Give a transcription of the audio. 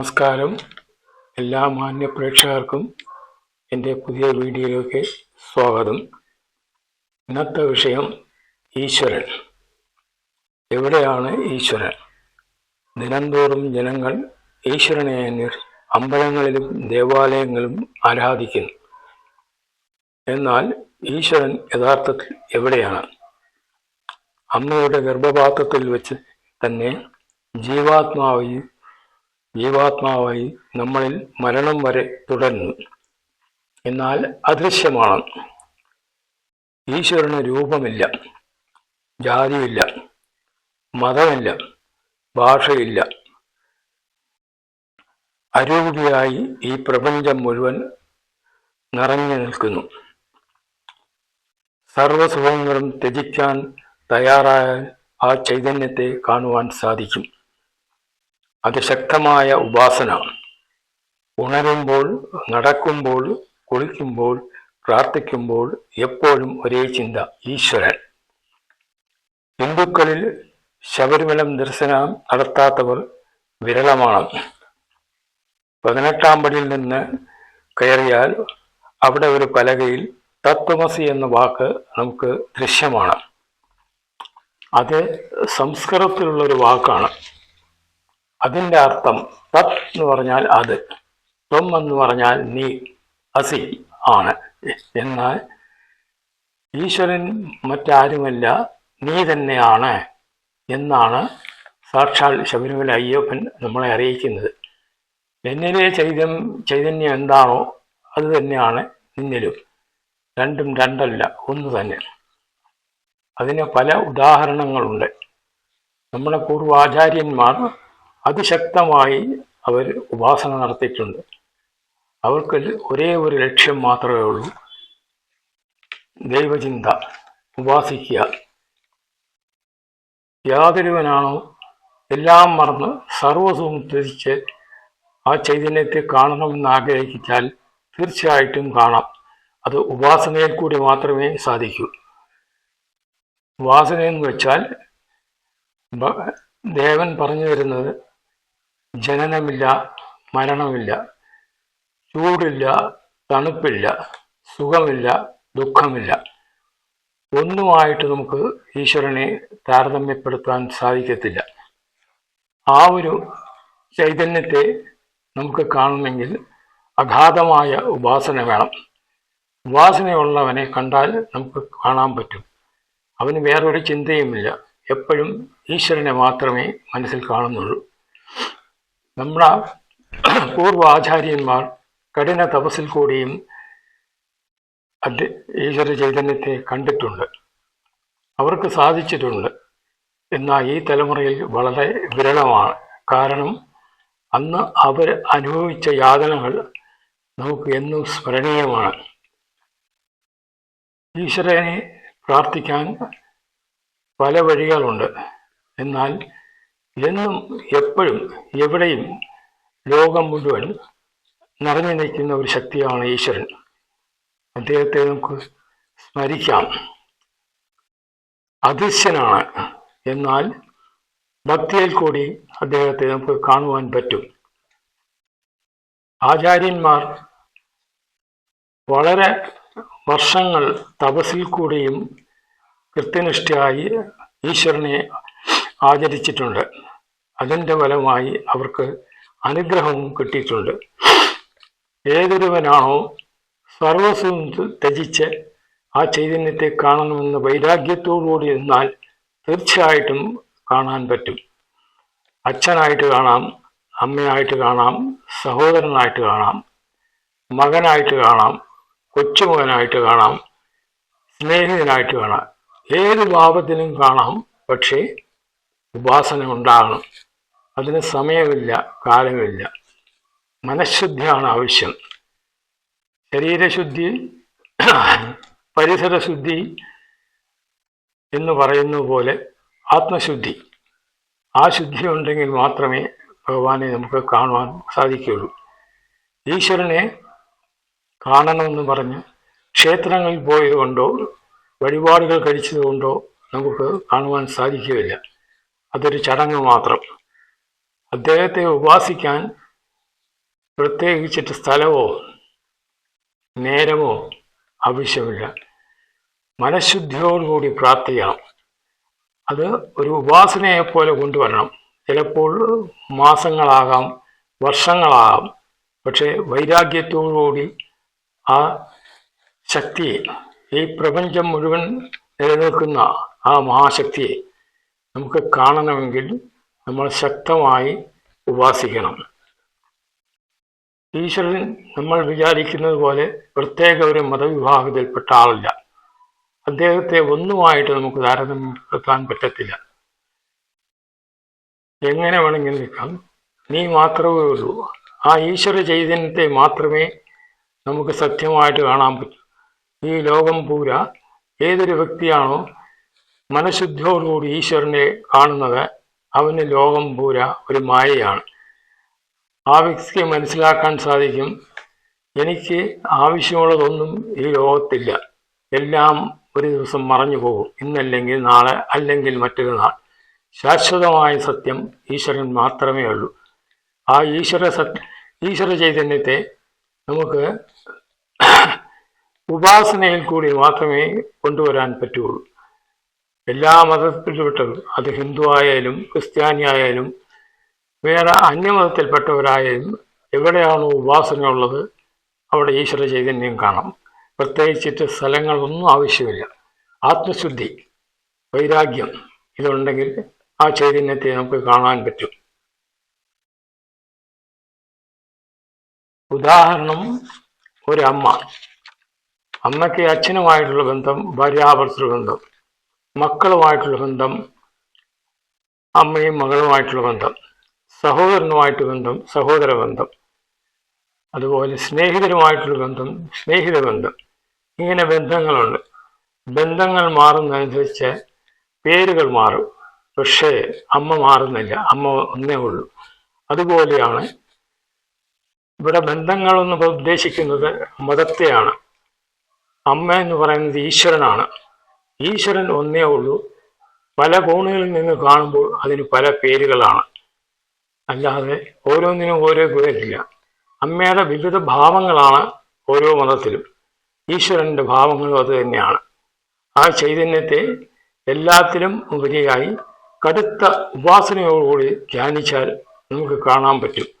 നമസ്കാരം. എല്ലാ മാന്യ പ്രേക്ഷകർക്കും എന്റെ പുതിയ വീഡിയോയിലേക്ക് സ്വാഗതം. ഇന്നത്തെ വിഷയം ഈശ്വരൻ. എവിടെയാണ് ഈശ്വരൻ? ദിനംതോറും ജനങ്ങൾ ഈശ്വരനെ അമ്പലങ്ങളിലും ദേവാലയങ്ങളിലും ആരാധിക്കുന്നു. എന്നാൽ ഈശ്വരൻ യഥാർത്ഥത്തിൽ എവിടെയാണ്? അമ്മയുടെ ഗർഭപാത്രത്തിൽ വെച്ച് തന്നെ ജീവാത്മാവായി ജീവാത്മാവായി നമ്മളിൽ മരണം വരെ തുടരുന്നു. എന്നാൽ അദൃശ്യമാണ്. ഈശ്വരന് രൂപമില്ല ജാതിയില്ല മതമില്ല ഭാഷയില്ല. അരൂപിയായി ഈ പ്രപഞ്ചം മുഴുവൻ നിറഞ്ഞു നിൽക്കുന്നു. സർവസുഖങ്ങളും ത്യജിക്കാൻ തയ്യാറായാൽ ആ ചൈതന്യത്തെ കാണുവാൻ സാധിക്കും. അതിശക്തമായ ഉപാസന. ഉണരുമ്പോൾ നടക്കുമ്പോൾ കുളിക്കുമ്പോൾ പ്രാർത്ഥിക്കുമ്പോൾ എപ്പോഴും ഒരേ ചിന്ത ഈശ്വരൻ. ഹിന്ദുക്കളിൽ ശബരിമല ദർശനം നടത്താത്തവർ വിരളമാണ്. പതിനെട്ടാം പടിയിൽ നിന്ന് കയറിയാൽ അവിടെ ഒരു പലകയിൽ തത്വമസി എന്ന വാക്ക് നമുക്ക് ദൃശ്യമാണ്. അത് സംസ്കൃതത്തിലുള്ള ഒരു വാക്കാണ്. അതിന്റെ അർത്ഥം തത് എന്ന് പറഞ്ഞാൽ അത് ത്വം എന്ന് പറഞ്ഞാൽ നീ അസി ആണ്. എന്നാൽ ഈശ്വരൻ മറ്റാരുമല്ല നീ തന്നെയാണ് എന്നാണ് സാക്ഷാൽ ശബരിമല അയ്യപ്പൻ നമ്മളെ അറിയിക്കുന്നത്. എന്നിലെ ചൈതന്യം ചൈതന്യം എന്താണോ അത് തന്നെയാണ് നിന്നിലും. രണ്ടും രണ്ടല്ല ഒന്ന് തന്നെ. അതിന് പല ഉദാഹരണങ്ങളുണ്ട്. നമ്മുടെ പൂർവാചാര്യന്മാർ അതിശക്തമായി അവർ ഉപാസന നടത്തിയിട്ടുണ്ട്. അവർക്ക് ഒരേ ഒരു ലക്ഷ്യം മാത്രമേ ഉള്ളൂ. ദൈവചിന്ത ഉപാസിക്കുക. യാതൊരുവനാണോ എല്ലാം മറന്ന് സർവസ്വം ത്യജിച്ച് ആ ചൈതന്യത്തെ കാണണമെന്ന് ആഗ്രഹിച്ചാൽ തീർച്ചയായിട്ടും കാണാം. അത് ഉപാസനയിൽ കൂടി മാത്രമേ സാധിക്കൂ. ഉപാസന എന്ന് വെച്ചാൽ ദേവൻ പറഞ്ഞു തരുന്നത് ജനനമില്ല മരണമില്ല ചൂടില്ല തണുപ്പില്ല സുഖമില്ല ദുഃഖമില്ല. ഒന്നുമായിട്ട് നമുക്ക് ഈശ്വരനെ താരതമ്യപ്പെടുത്താൻ സാധിക്കത്തില്ല. ആ ഒരു ചൈതന്യത്തെ നമുക്ക് കാണണമെങ്കിൽ അഗാധമായ ഉപാസന വേണം. ഉപാസനയുള്ളവനെ കണ്ടാൽ നമുക്ക് കാണാൻ പറ്റും. അവന് വേറൊരു ചിന്തയുമില്ല. എപ്പോഴും ഈശ്വരനെ മാത്രമേ മനസ്സിൽ കാണുന്നുള്ളൂ. നമ്മുടെ പൂർവ ആചാര്യന്മാർ കഠിന തപസ്സിൽ കൂടിയും ഈശ്വര ചൈതന്യത്തെ കണ്ടിട്ടുണ്ട്. അവർക്ക് സാധിച്ചിട്ടുണ്ട്. എന്നാൽ ഈ തലമുറയിൽ വളരെ വിരളമാണ്. കാരണം അന്ന് അവർ അനുഭവിച്ച യാതനകൾ നമുക്ക് എന്നും സ്മരണീയമാണ്. ഈശ്വരനെ പ്രാർത്ഥിക്കാൻ പല വഴികളുണ്ട്. എന്നാൽ എന്നും എപ്പോഴും എവിടെയും ലോകം മുഴുവൻ നിറഞ്ഞു നിൽക്കുന്ന ഒരു ശക്തിയാണ് ഈശ്വരൻ. അദ്ദേഹത്തെ നമുക്ക് സ്മരിക്കാം. അദൃശ്യനാണ് എന്നാൽ ഭക്തിയിൽ കൂടി അദ്ദേഹത്തെ നമുക്ക് കാണുവാൻ പറ്റും. ആചാര്യന്മാർ വളരെ വർഷങ്ങൾ തപസ്സിൽ കൂടിയും കൃത്യനിഷ്ഠയായി ഈശ്വരനെ ആചരിച്ചിട്ടുണ്ട്. അതിന്റെ ഫലമായി അവർക്ക് അനുഗ്രഹവും കിട്ടിയിട്ടുണ്ട്. ഏതൊരുവനാണോ സർവസ്വം ത്യജിച്ച് ആ ചൈതന്യത്തെ കാണണമെന്ന് വൈരാഗ്യത്തോടുകൂടി എന്നാൽ തീർച്ചയായിട്ടും കാണാൻ പറ്റും. അച്ഛനായിട്ട് കാണാം അമ്മയായിട്ട് കാണാം സഹോദരനായിട്ട് കാണാം മകനായിട്ട് കാണാം കൊച്ചുമകനായിട്ട് കാണാം സ്നേഹിതനായിട്ട് കാണാം. ഏത് ഭാവത്തിലും കാണാം പക്ഷേ ഉപാസന ഉണ്ടാകണം അതിന് സമയമില്ല കാലമില്ല. മനഃശുദ്ധിയാണ് ആവശ്യം. ശരീരശുദ്ധി പരിസരശുദ്ധി എന്ന് പറയുന്ന പോലെ ആത്മശുദ്ധി. ആ ശുദ്ധി ഉണ്ടെങ്കിൽ മാത്രമേ ഭഗവാനെ നമുക്ക് കാണുവാൻ സാധിക്കുകയുള്ളൂ. ഈശ്വരനെ കാണണമെന്ന് പറഞ്ഞ് ക്ഷേത്രങ്ങളിൽ പോയതുകൊണ്ടോ വഴിപാടുകൾ കഴിച്ചതുകൊണ്ടോ നമുക്ക് കാണുവാൻ സാധിക്കുകയില്ല. അതൊരു ചടങ്ങ് മാത്രം. അദ്ദേഹത്തെ ഉപാസിക്കാൻ പ്രത്യേകിച്ചിട്ട് സ്ഥലമോ നേരമോ ആവശ്യമില്ല. മനഃശുദ്ധിയോടുകൂടി പ്രാർത്ഥിക്കണം. അത് ഒരു ഉപാസനയെ പോലെ കൊണ്ടുവരണം. ചിലപ്പോൾ മാസങ്ങളാകാം വർഷങ്ങളാകാം. പക്ഷേ വൈരാഗ്യത്തോടുകൂടി ആ ശക്തിയെ ഈ പ്രപഞ്ചം മുഴുവൻ നിലനിൽക്കുന്ന ആ മഹാശക്തിയെ നമുക്ക് കാണണമെങ്കിൽ നമ്മൾ ശക്തമായി ഉപാസിക്കണം. ഈശ്വരൻ നമ്മൾ വിചാരിക്കുന്നത് പോലെ പ്രത്യേക ഒരു മതവിഭാഗത്തിൽപ്പെട്ട ആളല്ല. അദ്ദേഹത്തെ ഒന്നുമായിട്ട് നമുക്ക് താരതമ്യപ്പെടുത്താൻ പറ്റത്തില്ല. എങ്ങനെ വേണമെങ്കിൽ നിൽക്കാം. നീ മാത്രമേ ഉള്ളൂ. ആ ഈശ്വര ചൈതന്യത്തെ മാത്രമേ നമുക്ക് സത്യമായിട്ട് കാണാൻ പറ്റൂ. ഈ ലോകം പൂര ഏതൊരു വ്യക്തിയാണോ മനഃശുദ്ധിയോടുകൂടി ഈശ്വരനെ കാണുന്നത് അവന് ലോകം പൂര ഒരു മായയാണ്. ആ വ്യക്തിക്ക് മനസ്സിലാക്കാൻ സാധിക്കും എനിക്ക് ആവശ്യമുള്ളതൊന്നും ഈ ലോകത്തില്ല. എല്ലാം ഒരു ദിവസം മറഞ്ഞു പോകും. ഇന്നല്ലെങ്കിൽ നാളെ അല്ലെങ്കിൽ മറ്റൊരു നാൾ. ശാശ്വതമായ സത്യം ഈശ്വരൻ മാത്രമേ ഉള്ളൂ. ആ ഈശ്വര സത് ഈശ്വര ചൈതന്യത്തെ നമുക്ക് ഉപാസനയിൽ കൂടി മാത്രമേ കൊണ്ടുവരാൻ പറ്റുള്ളൂ എല്ലാ മതത്തിൽപ്പെട്ടതും അത് ഹിന്ദു ആയാലും ക്രിസ്ത്യാനി ആയാലും വേറെ അന്യമതത്തിൽപ്പെട്ടവരായാലും എവിടെയാണോ ഉപാസന ഉള്ളത് അവിടെ ഈശ്വര ചൈതന്യം കാണാം. പ്രത്യേകിച്ചിട്ട് സ്ഥലങ്ങളൊന്നും ആവശ്യമില്ല. ആത്മശുദ്ധി വൈരാഗ്യം ഇതുണ്ടെങ്കിൽ ആ ചൈതന്യത്തെ നമുക്ക് കാണാൻ പറ്റും. ഉദാഹരണം ഒരമ്മ. അമ്മയ്ക്ക് അച്ഛനുമായിട്ടുള്ള ബന്ധം ഭാര്യാഭർത്തൃ ബന്ധം. മക്കളുമായിട്ടുള്ള ബന്ധം അമ്മയും മകളുമായിട്ടുള്ള ബന്ധം സഹോദരനുമായിട്ട് ബന്ധം സഹോദര ബന്ധം അതുപോലെ സ്നേഹിതരുമായിട്ടുള്ള ബന്ധം സ്നേഹിത ബന്ധം. ഇങ്ങനെ ബന്ധങ്ങളുണ്ട്. ബന്ധങ്ങൾ മാറുന്നതനുസരിച്ച് പേരുകൾ മാറും. പക്ഷേ അമ്മ മാറുന്നില്ല. അമ്മ ഒന്നേ ഉള്ളൂ. അതുപോലെയാണ് ഇവിടെ ബന്ധങ്ങളെന്ന് ഉദ്ദേശിക്കുന്നത് മതത്തെയാണ്. അമ്മ എന്ന് പറയുന്നത് ഈശ്വരനാണ്. ഈശ്വരൻ ഒന്നേ ഉള്ളൂ. പല കോണുകളിൽ നിന്ന് കാണുമ്പോൾ അതിന് പല പേരുകളാണ്. അല്ലാതെ ഓരോന്നിനും ഓരോ പേരില്ല. അമ്മയുടെ വിവിധ ഭാവങ്ങളാണ് ഓരോ മതത്തിലും. ഈശ്വരന്റെ ഭാവങ്ങളും അത് തന്നെയാണ്. ആ ചൈതന്യത്തെ എല്ലാത്തിലും ഉപരിയായി കടുത്ത ഉപാസനയോടുകൂടി ധ്യാനിച്ചാൽ നമുക്ക് കാണാൻ പറ്റും.